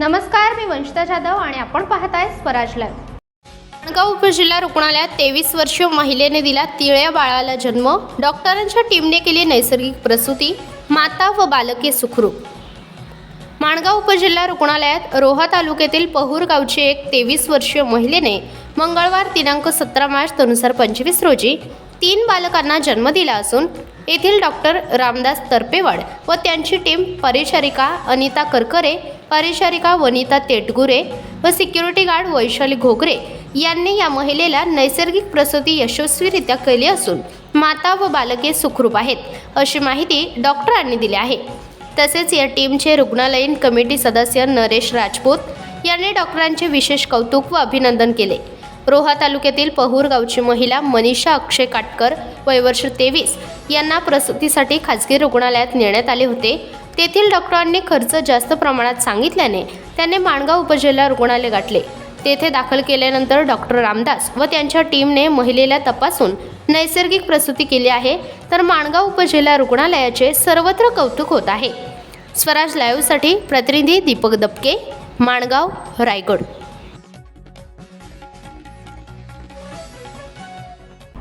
नमस्कार मी वंशिता जाधव आणि आपण पाहताय स्वराज लाईव्ह माणगाव उपजिल्हा रुग्णालयात तेवीस वर्षीय महिलेने दिला तिळ्या बाळाला जन्म. डॉक्टरांच्या टीमने केली नैसर्गिक प्रसूती. माता व बालके सुखरूप. माणगाव उपजिल्हा रुग्णालयात रोहा तालुक्यातील पहूर गावची एक तेवीस वर्षीय महिलेने मंगळवार दिनांक सतरा मार्च दोन हजार पंचवीस रोजी तीन बालकांना जन्म दिला असून येथील डॉक्टर रामदास तरपेवाड व त्यांची टीम परिचारिका अनिता करकरे परिचारिका वनिता तेटगुरे व सिक्युरिटी गार्ड वैशाली घोगरे यांनी या महिलेला नैसर्गिक प्रसूती यशस्वीरित्या केली असून माता व बालके सुखरूप आहेत अशी माहिती डॉक्टरांनी दिली आहे. तसेच या टीमचे रुग्णालयीन कमिटी सदस्य नरेश राजपूत यांनी डॉक्टरांचे विशेष कौतुक व अभिनंदन केले. रोहा तालुक्यातील पहूर गावची महिला मनीषा अक्षय काटकर वयवर्ष तेवीस यांना प्रसूतीसाठी खाजगी रुग्णालयात नेण्यात आले होते. तेथील डॉक्टरांनी खर्च जास्त प्रमाणात सांगितल्याने त्याने माणगाव उपजिल्हा रुग्णालय गाठले. तेथे दाखल केल्यानंतर डॉक्टर रामदास व त्यांच्या टीमने महिलेला तपासून नैसर्गिक प्रसूती केली आहे तर माणगाव उपजिल्हा रुग्णालयाचे सर्वत्र कौतुक होत आहे. स्वराज लाईव्हसाठी प्रतिनिधी दीपक दपके माणगाव रायगड.